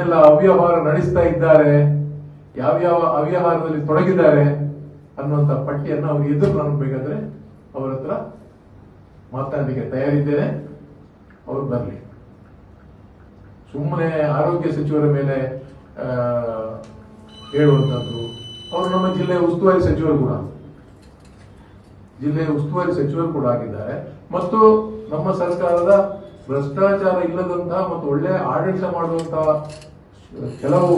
ಎಲ್ಲೆಲ್ಲ ಅವ್ಯವಹಾರ ನಡೆಸ್ತಾ ಇದ್ದಾರೆ ಯಾವ್ಯಾವ ಅವ್ಯವಹಾರದಲ್ಲಿ ತೊಡಗಿದ್ದಾರೆ ಅನ್ನುವಂತ ಪಟ್ಟಿಯನ್ನು ಅವ್ರು ಎದುರು ನಾನು ಬೇಕಾದ್ರೆ ಅವ್ರ ಹತ್ರ ಮಾತನಾಡಲಿಕ್ಕೆ ತಯಾರಿದ್ದೇನೆ. ಅವ್ರು ಬರಲಿ. ಸುಮ್ಮನೆ ಆರೋಗ್ಯ ಸಚಿವರ ಮೇಲೆ ಆ, ಹೇಳುವಂತದ್ದು. ಅವರು ನಮ್ಮ ಜಿಲ್ಲೆಯ ಉಸ್ತುವಾರಿ ಸಚಿವರು ಕೂಡ. ಜಿಲ್ಲೆಯ ಉಸ್ತುವಾರಿ ಸಚಿವರು ಕೂಡ ಆಗಿದ್ದಾರೆ. ಮತ್ತು ನಮ್ಮ ಸರ್ಕಾರದ ಭ್ರಷ್ಟಾಚಾರ ಇಲ್ಲದಂತಹ ಮತ್ತು ಒಳ್ಳೆಯ ಆಡಳಿತ ಮಾಡುವಂತಹ ಕೆಲವು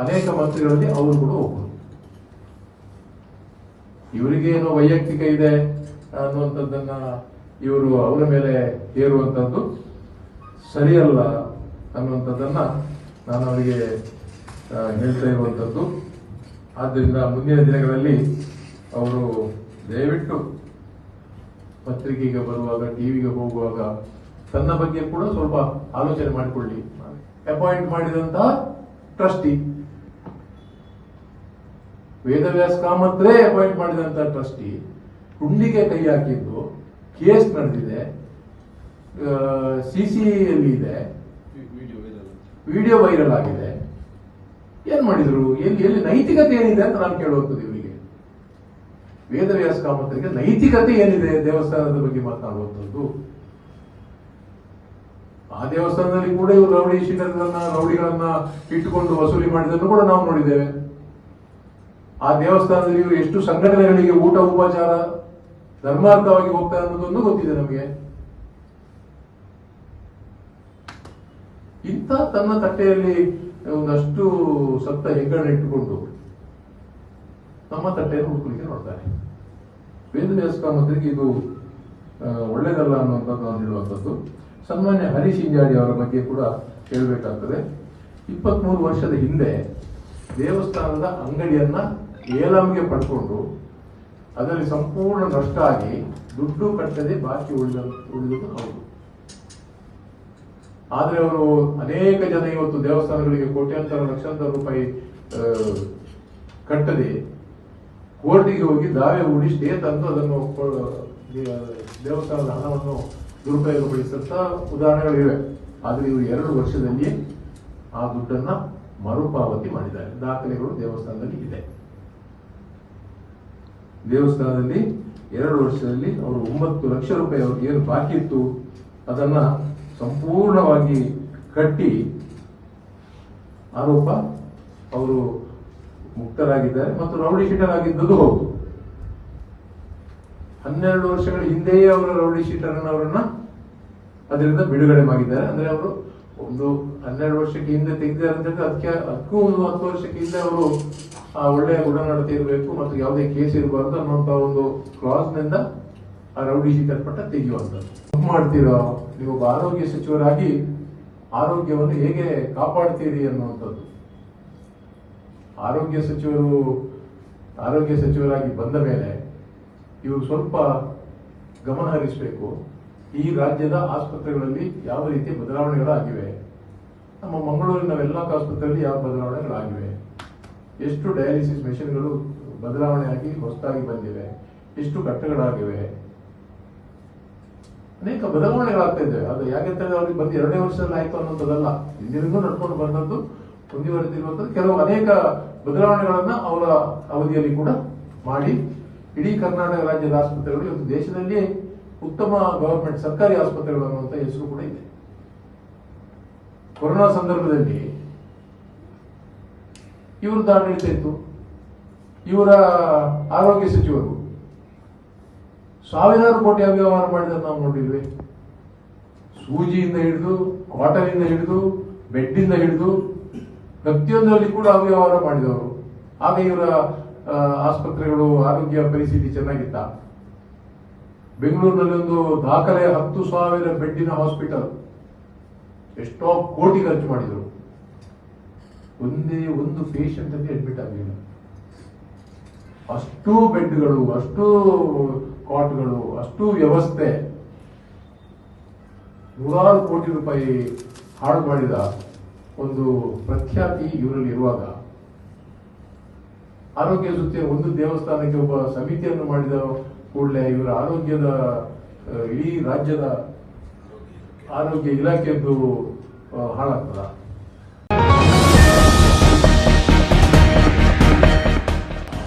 ಅನೇಕ ಮಂತ್ರಿಗಳಲ್ಲಿ ಅವರು ಕೂಡ ಒಬ್ಬರು. ಏನೋ ವೈಯಕ್ತಿಕ ಇದೆ ಅನ್ನುವಂಥದ್ದನ್ನ ಇವರು ಅವರ ಮೇಲೆ ಹೇರುವಂಥದ್ದು ಸರಿಯಲ್ಲ ಅನ್ನುವಂಥದ್ದನ್ನ ನಾನು ಅವರಿಗೆ ಹೇಳ್ತಾ ಇರುವಂಥದ್ದು. ಆದ್ದರಿಂದ ಮುಂದಿನ ದಿನಗಳಲ್ಲಿ ಅವರು ದಯವಿಟ್ಟು ಪತ್ರಿಕೆಗೆ ಬರುವಾಗ ಟಿವಿಗೆ ಹೋಗುವಾಗ ತನ್ನ ಬಗ್ಗೆ ಕೂಡ ಸ್ವಲ್ಪ ಆಲೋಚನೆ ಮಾಡಿಕೊಳ್ಳಿ. ಅಪಾಯಿಂಟ್ ಮಾಡಿದಂತಹ ಟ್ರಸ್ಟಿ. ವೇದವ್ಯಾಸ ಕಾಮತ್ರೇ ಅಪಾಯಿಂಟ್ ಮಾಡಿದಂತಹ ಟ್ರಸ್ಟಿ ಹುಂಡಿಗೆ ಕೈ ಹಾಕಿದ್ದು ಕೇಸ್ ನಡೆದಿದೆ. ಸಿಸಿಯಲ್ಲಿ ಇದೆ. ವಿಡಿಯೋ ವೈರಲ್ ಆಗಿದೆ. ಏನ್ ಮಾಡಿದ್ರು? ಎಲ್ಲಿ ಎಲ್ಲಿ ನೈತಿಕತೆ ಏನಿದೆ ಅಂತ ನಾನು ಕೇಳುವಂಥದ್ದು ಇವರಿಗೆ. ವೇದವ್ಯಾಸ ಕಾಮತ್ರಿಗೆ ನೈತಿಕತೆ ಏನಿದೆ ದೇವಸ್ಥಾನದ ಬಗ್ಗೆ ಮಾತನಾಡುವಂಥದ್ದು ಆ ದೇವಸ್ಥಾನದಲ್ಲಿ ಕೂಡ ಇವರು ರೌಡಿ ರೌಡಿಗಳನ್ನ ಇಟ್ಟುಕೊಂಡು ವಸೂಲಿ ಮಾಡಿದ್ದನ್ನು ಕೂಡ ನಾವು ನೋಡಿದ್ದೇವೆ. ಆ ದೇವಸ್ಥಾನದಲ್ಲಿ ಇವರು ಎಷ್ಟು ಸಂಘಟನೆಗಳಿಗೆ ಊಟ, ಉಪಚಾರ, ಧರ್ಮಾರ್ಥವಾಗಿ ಹೋಗ್ತಾರೆ ಅನ್ನೋದೊಂದು ಗೊತ್ತಿದೆ ನಮಗೆ. ಇಂಥ ತನ್ನ ತಟ್ಟೆಯಲ್ಲಿ ಒಂದಷ್ಟು ಸತ್ತ ಹೆಗ್ಗಣ ಇಟ್ಟುಕೊಂಡು ನಮ್ಮ ತಟ್ಟೆಯನ್ನು ಹುಡುಕಲಿಕ್ಕೆ ನೋಡ್ತಾರೆ. ವೇದ ಕಾಮತ್ರಿಗೆ ಇದು ಒಳ್ಳೇದಲ್ಲ ಅನ್ನುವಂಥದ್ದು ನಾನು ಹೇಳುವಂಥದ್ದು. ಸನ್ಮಾನ್ಯ ಹರೀಶ್ ಹಿಂಜಾಡಿ ಅವರ ಬಗ್ಗೆ ಕೂಡ ಹೇಳಬೇಕಾಗ್ತದೆ. ಇಪ್ಪತ್ಮೂರು ವರ್ಷದ ಹಿಂದೆ ದೇವಸ್ಥಾನದ ಅಂಗಡಿಯನ್ನ ಏಲಂಗೆ ಪಡ್ಕೊಂಡು ಅದರಲ್ಲಿ ಸಂಪೂರ್ಣ ನಷ್ಟ ಆಗಿ ದುಡ್ಡು ಕಟ್ಟದೆ ಬಾಕಿ ಉಳಿದ ಉಳಿದುದು ಹೌದು. ಆದ್ರೆ ಅವರು ಅನೇಕ ಜನ ಇವತ್ತು ದೇವಸ್ಥಾನಗಳಿಗೆ ಕೋಟ್ಯಾಂತರ, ಲಕ್ಷಾಂತರ ರೂಪಾಯಿ ಕಟ್ಟದೆ ಕೋರ್ಟಿಗೆ ಹೋಗಿ ದಾವೆ ಹೂಡಿ ಸ್ಟೇ ತಂದು ಅದನ್ನು ದೇವಸ್ಥಾನದ ಹಣವನ್ನು ದುರುಪಯೋಗಪಡಿಸಂತ ಉದಾಹರಣೆಗಳಿವೆ ಆದರೆ ಇವರು ಎರಡು ವರ್ಷದಲ್ಲಿ ಆ ದುಡ್ಡನ್ನ ಮರುಪಾವತಿ ಮಾಡಿದ್ದಾರೆ. ದಾಖಲೆಗಳು ದೇವಸ್ಥಾನದಲ್ಲಿ ಇದೆ. ದೇವಸ್ಥಾನದಲ್ಲಿ ಎರಡು ವರ್ಷದಲ್ಲಿ ಅವರು ಒಂಬತ್ತು ಲಕ್ಷ ರೂಪಾಯಿ ಅವ್ರಿಗೆ ಏನು ಬಾಕಿ ಇತ್ತು, ಅದನ್ನ ಸಂಪೂರ್ಣವಾಗಿ ಕಟ್ಟಿ ಆರೋಪ ಅವರು ಮುಕ್ತರಾಗಿದ್ದಾರೆ ಮತ್ತು ರೌಡಿ ಶೀಟರ್ ಆಗಿದ್ದದ್ದು ಹೌದು. ಹನ್ನೆರಡು ವರ್ಷಗಳ ಹಿಂದೆಯೇ ಅವರು ರೌಡಿ ಶೀಟರನ್ ಅವರನ್ನ ಅದರಿಂದ ಬಿಡುಗಡೆ ಮಾಡಿದ್ದಾರೆ. ಅಂದ್ರೆ ಅವರು ಒಂದು ಹನ್ನೆರಡು ವರ್ಷಕ್ಕೆ ಹಿಂದೆ ತೆಗೆದಿದ್ದಾರೆ ಅಂತ ಹೇಳಿದ್ರೆ ಅದಕ್ಕೆ ಅದಕ್ಕೂ ಒಂದು ಹತ್ತು ವರ್ಷಕ್ಕೆ ಹಿಂದೆ ಅವರು ಆ ಒಳ್ಳೆಯ ಗುಣನಡತೆ ಇರಬೇಕು ಮತ್ತು ಯಾವುದೇ ಕೇಸ್ ಇರಬಾರ್ದು ಅನ್ನುವಂತ ಒಂದು ಕ್ಲಾಸ್ನಿಂದ ಆ ರೌಡಿ ಶೀಟರ್ ಪಟ್ಟ ತೆಗೆಯುವಂಥದ್ದು. ಮಾಡ್ತೀರೋ? ನೀವು ಒಬ್ಬ ಆರೋಗ್ಯ ಸಚಿವರಾಗಿ ಆರೋಗ್ಯವನ್ನು ಹೇಗೆ ಕಾಪಾಡ್ತೀರಿ ಅನ್ನುವಂಥದ್ದು. ಆರೋಗ್ಯ ಸಚಿವರು ಆರೋಗ್ಯ ಸಚಿವರಾಗಿ ಬಂದ ಮೇಲೆ ಇವರು ಸ್ವಲ್ಪ ಗಮನ ಹರಿಸಬೇಕು. ಈ ರಾಜ್ಯದ ಆಸ್ಪತ್ರೆಗಳಲ್ಲಿ ಯಾವ ರೀತಿಯ ಬದಲಾವಣೆಗಳಾಗಿವೆ? ನಮ್ಮ ಮಂಗಳೂರಿನ ಎಲ್ಲ ಆಸ್ಪತ್ರೆಯಲ್ಲಿ ಯಾವ ಬದಲಾವಣೆಗಳಾಗಿವೆ? ಎಷ್ಟು ಡಯಾಲಿಸಿಸ್ ಮೆಷಿನ್ಗಳು ಬದಲಾವಣೆ ಆಗಿ ಹೊಸದಾಗಿ ಬಂದಿವೆ? ಎಷ್ಟು ಕಟ್ಟಡಗಳಾಗಿವೆ ಅನೇಕ ಬದಲಾವಣೆಗಳಾಗ್ತಾ ಇದ್ದಾವೆ ಅದು ಯಾಕೆಂತ ಹೇಳಿದ್ರೆ ಅವ್ರಿಗೆ ಬಂದು ಎರಡನೇ ವರ್ಷದಲ್ಲಿ ಆಯ್ತು ಅನ್ನೋದಲ್ಲ ಹಿಂದಿನಿಂದೂ ನಡ್ಕೊಂಡು ಬಂದದ್ದು ಮುಂದುವರೆದಿರುವಂತದ್ದು ಕೆಲವು ಅನೇಕ ಬದಲಾವಣೆಗಳನ್ನ ಅವರ ಅವಧಿಯಲ್ಲಿ ಕೂಡ ಮಾಡಿ ಇಡೀ ಕರ್ನಾಟಕ ರಾಜ್ಯದ ಆಸ್ಪತ್ರೆಗಳು ಇವತ್ತು ದೇಶದಲ್ಲಿ ಉತ್ತಮ ಗವರ್ಮೆಂಟ್ ಸರ್ಕಾರಿ ಆಸ್ಪತ್ರೆಗಳು ಅನ್ನುವಂಥ ಹೆಸರು ಕೂಡ ಇದೆ. ಕೊರೋನಾ ಸಂದರ್ಭದಲ್ಲಿ ಇವ್ರದ್ದು ಆಡಳಿತ ಇತ್ತು. ಇವರ ಆರೋಗ್ಯ ಸಚಿವರು ಸಾವಿರಾರು ಕೋಟಿ ಅವ್ಯವಹಾರ ಮಾಡಿದ ನಾವು ನೋಡಿದ್ವಿ ಸೂಜಿಯಿಂದ ಹಿಡಿದು ಕ್ವಾಟರಿಂದ ಹಿಡಿದು ಬೆಡ್ಡಿಂದ ಹಿಡಿದು ಪ್ರತಿಯೊಂದರಲ್ಲಿ ಕೂಡ ಅವ್ಯವಹಾರ ಮಾಡಿದವರು. ಆಗ ಇವರ ಆಸ್ಪತ್ರೆಗಳು, ಆರೋಗ್ಯ ಪರಿಸ್ಥಿತಿ ಚೆನ್ನಾಗಿತ್ತ? ಬೆಂಗಳೂರಿನಲ್ಲಿ ಒಂದು ದಾಖಲೆ ಹತ್ತು ಸಾವಿರ ಬೆಡ್ಡಿನ ಹಾಸ್ಪಿಟಲ್. ಎಷ್ಟೋ ಕೋಟಿ ಖರ್ಚು ಮಾಡಿದರು. ಒಂದೇ ಒಂದು ಪೇಷಂಟ್ ಅಲ್ಲಿ ಅಡ್ಮಿಟ್ ಆಗಲಿಲ್ಲ. ಅಷ್ಟು ಬೆಡ್ಗಳು, ಅಷ್ಟು ಕಾಟ್ಗಳು, ಅಷ್ಟು ವ್ಯವಸ್ಥೆ. ನೂರಾರು ಕೋಟಿ ರೂಪಾಯಿ ಹಾಳು ಮಾಡಿದ ಒಂದು ಪ್ರಖ್ಯಾತಿ ಇವರಲ್ಲಿ ಇರುವಾಗ ಆರೋಗ್ಯ ಜೊತೆ ಒಂದು ದೇವಸ್ಥಾನಕ್ಕೆ ಒಬ್ಬ ಸಮಿತಿಯನ್ನು ಮಾಡಿದ ಕೂಡಲೇ ಇವರ ಆರೋಗ್ಯದ ಇಡೀ ರಾಜ್ಯದ ಆರೋಗ್ಯ ಇಲಾಖೆದ್ದು ಆ, ಹಾಳಾಗ್ತದ.